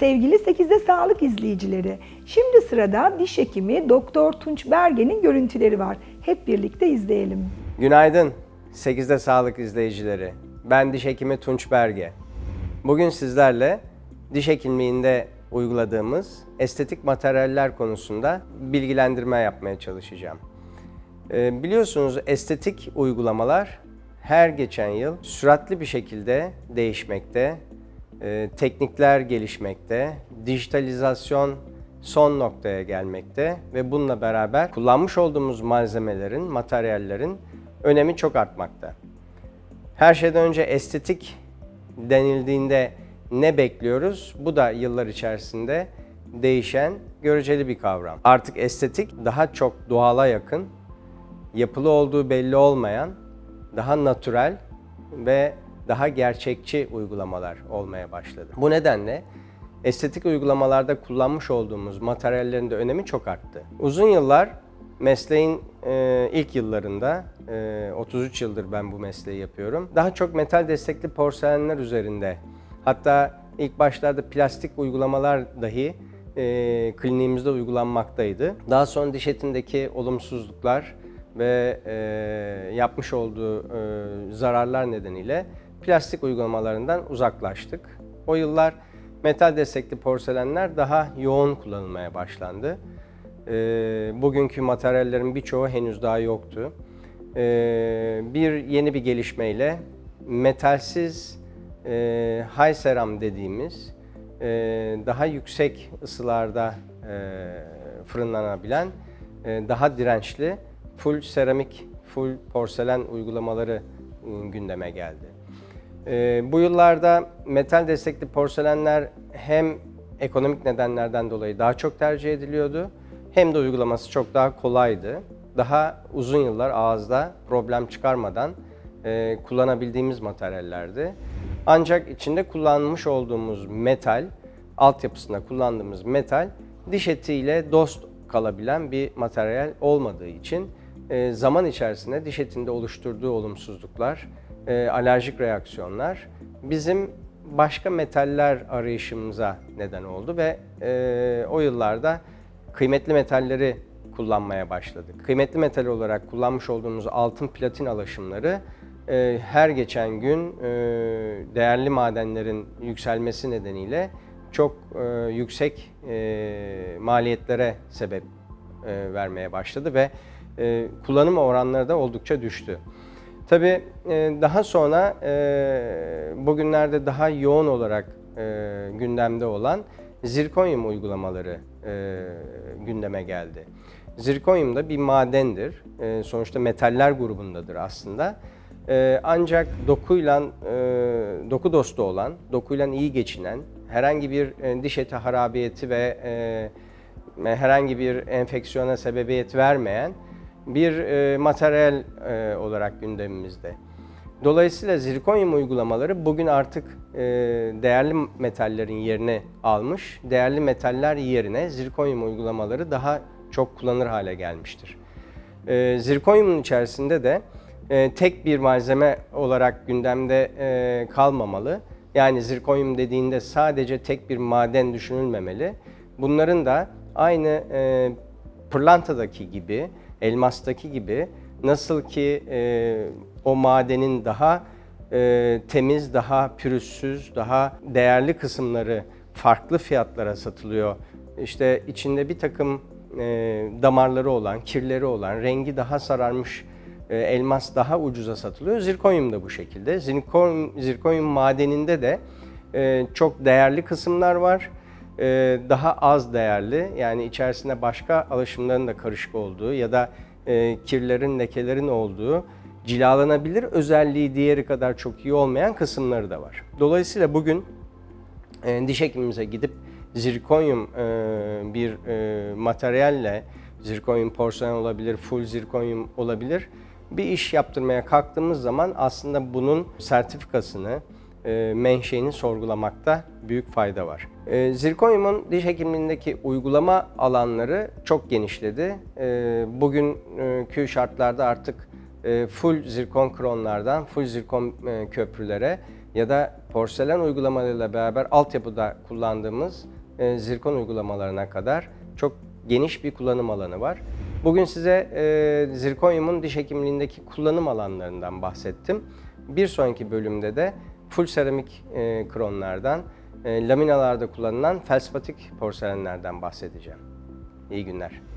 Sevgili 8'de sağlık izleyicileri, şimdi sırada diş hekimi Doktor Tunç Berge'nin görüntüleri var. Hep birlikte izleyelim. Günaydın 8'de sağlık izleyicileri. Ben diş hekimi Tunç Berge. Bugün sizlerle diş hekimliğinde uyguladığımız estetik materyaller konusunda bilgilendirme yapmaya çalışacağım. Ee, biliyorsunuz estetik uygulamalar her geçen yıl süratli bir şekilde değişmekte, e, teknikler gelişmekte, dijitalizasyon son noktaya gelmekte ve bununla beraber kullanmış olduğumuz malzemelerin, materyallerin önemi çok artmakta. Her şeyden önce estetik denildiğinde ne bekliyoruz? Bu da yıllar içerisinde değişen, göreceli bir kavram. Artık estetik daha çok doğala yakın, yapılı olduğu belli olmayan, daha natürel ve daha gerçekçi uygulamalar olmaya başladı. Bu nedenle estetik uygulamalarda kullanmış olduğumuz materyallerin de önemi çok arttı. Uzun yıllar mesleğin e, ilk yıllarında, e, 33 yıldır ben bu mesleği yapıyorum. Daha çok metal destekli porselenler üzerinde, hatta ilk başlarda plastik uygulamalar dahi e, kliniğimizde uygulanmaktaydı. Daha sonra diş etindeki olumsuzluklar ve e, yapmış olduğu e, zararlar nedeniyle plastik uygulamalarından uzaklaştık. O yıllar metal destekli porselenler daha yoğun kullanılmaya başlandı. E, bugünkü materyallerin birçoğu henüz daha yoktu. E, bir yeni bir gelişmeyle metalsiz e, high seram dediğimiz e, daha yüksek ısılarda e, fırınlanabilen e, daha dirençli full seramik, full porselen uygulamaları e, gündeme geldi. E, bu yıllarda metal destekli porselenler hem ekonomik nedenlerden dolayı daha çok tercih ediliyordu hem de uygulaması çok daha kolaydı. Daha uzun yıllar ağızda problem çıkarmadan e, kullanabildiğimiz materyallerdi. Ancak içinde kullanmış olduğumuz metal, altyapısında kullandığımız metal diş etiyle dost kalabilen bir materyal olmadığı için e, zaman içerisinde diş etinde oluşturduğu olumsuzluklar, e, alerjik reaksiyonlar bizim başka metaller arayışımıza neden oldu ve e, o yıllarda kıymetli metalleri kullanmaya başladık. Kıymetli metal olarak kullanmış olduğumuz altın platin alaşımları e, her geçen gün e, değerli madenlerin yükselmesi nedeniyle çok e, yüksek e, maliyetlere sebep e, vermeye başladı ve e, kullanım oranları da oldukça düştü. Tabii e, daha sonra e, bugünlerde daha yoğun olarak e, gündemde olan zirkonyum uygulamaları gündeme geldi. Zirkonyum da bir madendir. Sonuçta metaller grubundadır aslında. Ancak dokuyla doku dostu olan, dokuyla iyi geçinen, herhangi bir diş eti harabiyeti ve herhangi bir enfeksiyona sebebiyet vermeyen bir e, materyal e, olarak gündemimizde. Dolayısıyla zirkonyum uygulamaları bugün artık e, değerli metallerin yerini almış. Değerli metaller yerine zirkonyum uygulamaları daha çok kullanır hale gelmiştir. E, zirkonyumun içerisinde de e, tek bir malzeme olarak gündemde e, kalmamalı. Yani zirkonyum dediğinde sadece tek bir maden düşünülmemeli. Bunların da aynı e, pırlantadaki gibi, elmastaki gibi nasıl ki e, o madenin daha e, temiz, daha pürüzsüz, daha değerli kısımları farklı fiyatlara satılıyor. İşte içinde bir takım e, damarları olan, kirleri olan, rengi daha sararmış e, elmas daha ucuza satılıyor. Zirkonyum da bu şekilde. Zirkonyum, zirkonyum madeninde de e, çok değerli kısımlar var. E, daha az değerli yani içerisinde başka alışımların da karışık olduğu ya da e, kirlerin, lekelerin olduğu cilalanabilir özelliği diğeri kadar çok iyi olmayan kısımları da var. Dolayısıyla bugün e, diş hekimimize gidip zirkonyum bir materyalle, zirkonyum porselen olabilir, full zirkonyum olabilir, bir iş yaptırmaya kalktığımız zaman aslında bunun sertifikasını, e, menşeini sorgulamakta büyük fayda var. E, zirkonyumun diş hekimliğindeki uygulama alanları çok genişledi. E, bugünkü şartlarda artık e, full zirkon kronlardan full zirkon e, köprülere ya da porselen uygulamalarıyla beraber altyapıda kullandığımız e, zirkon uygulamalarına kadar çok geniş bir kullanım alanı var. Bugün size e, zirkonyumun diş hekimliğindeki kullanım alanlarından bahsettim. Bir sonraki bölümde de full seramik e, kronlardan, e, laminalarda kullanılan felspatik porselenlerden bahsedeceğim. İyi günler.